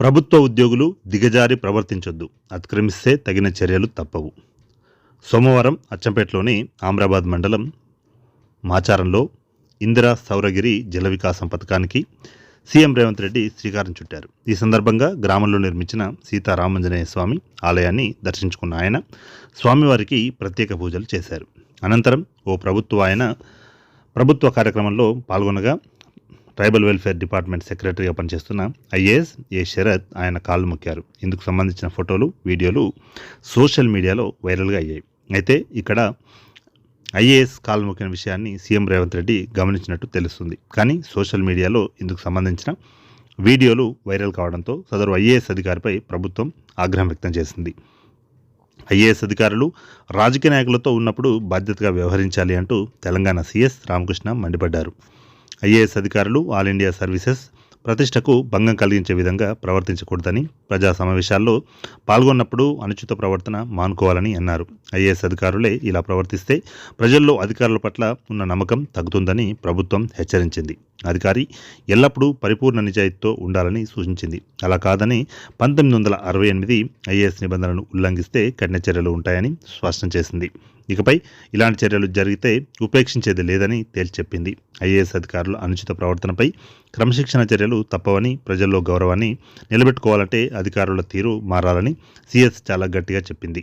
ప్రభుత్వ ఉద్యోగులు దిగజారి ప్రవర్తించొద్దు. అతిక్రమిస్తే తగిన చర్యలు తప్పవు. సోమవారం అచ్చంపేటలోని ఆమ్రాబాద్ మండలం మాచారంలో ఇందిరా సౌరగిరి జల వికాసం పథకానికి సీఎం రేవంత్ రెడ్డి శ్రీకారం చుట్టారు. ఈ సందర్భంగా గ్రామంలో నిర్మించిన సీతారామంజనేయ స్వామి ఆలయాన్ని దర్శించుకున్న ఆయన స్వామివారికి ప్రత్యేక పూజలు చేశారు. అనంతరం ఓ ప్రభుత్వ ఆయన ప్రభుత్వ కార్యక్రమంలో పాల్గొనగా ట్రైబల్ వెల్ఫేర్ డిపార్ట్మెంట్ సెక్రటరీగా పనిచేస్తున్న ఐఏఎస్ ఏ శరత్ ఆయన కాళ్ళు మొక్కారు. ఇందుకు సంబంధించిన ఫోటోలు వీడియోలు సోషల్ మీడియాలో వైరల్గా అయ్యాయి. అయితే ఇక్కడ ఐఏఎస్ కాళ్ళు మొక్కిన విషయాన్ని సీఎం రేవంత్ రెడ్డి గమనించినట్టు తెలుస్తుంది. కానీ సోషల్ మీడియాలో ఇందుకు సంబంధించిన వీడియోలు వైరల్ కావడంతో సదరు ఐఏఎస్ అధికారిపై ప్రభుత్వం ఆగ్రహం వ్యక్తం చేసింది. ఐఏఎస్ అధికారులు రాజకీయ నాయకులతో ఉన్నప్పుడు బాధ్యతగా వ్యవహరించాలి అంటూ తెలంగాణ సీఎస్ రామకృష్ణ మండిపడ్డారు. ఐఏఎస్ అధికారులు ఆల్ ఇండియా సర్వీసెస్ ప్రతిష్టకు భంగం కలిగించే విధంగా ప్రవర్తించకూడదని ప్రజా సమావేశాల్లో పాల్గొన్నప్పుడు అనుచిత ప్రవర్తన మానుకోవాలని అన్నారు. ఐఏఎస్ అధికారులే ఇలా ప్రవర్తిస్తే ప్రజల్లో అధికారుల పట్ల ఉన్న నమ్మకం తగ్గుతుందని ప్రభుత్వం హెచ్చరించింది. అధికారి ఎల్లప్పుడూ పరిపూర్ణ నిజాయితీతో ఉండాలని సూచించింది. అలా కాదని పంతొమ్మిది వందల అరవై ఎనిమిది ఐఏఎస్ నిబంధనలను ఉల్లంఘిస్తే కఠిన చర్యలు ఉంటాయని స్పష్టం చేసింది. ఇకపై ఇలాంటి చర్యలు జరిగితే ఉపేక్షించేది లేదని తేల్చెప్పింది. ఐఏఎస్ అధికారుల అనుచిత ప్రవర్తనపై క్రమశిక్షణ చర్యలు తప్పవని ప్రజల్లో గౌరవాన్ని నిలబెట్టుకోవాలంటే అధికారుల తీరు మారాలని సీఎస్ చాలా గట్టిగా చెప్పింది.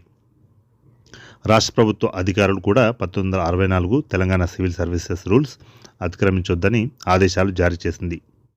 రాష్ట్ర ప్రభుత్వ అధికారులు కూడా పంతొమ్మిది వందల అరవై నాలుగు తెలంగాణ సివిల్ సర్వీసెస్ రూల్స్ అతిక్రమించొద్దని ఆదేశాలు జారీ చేసింది.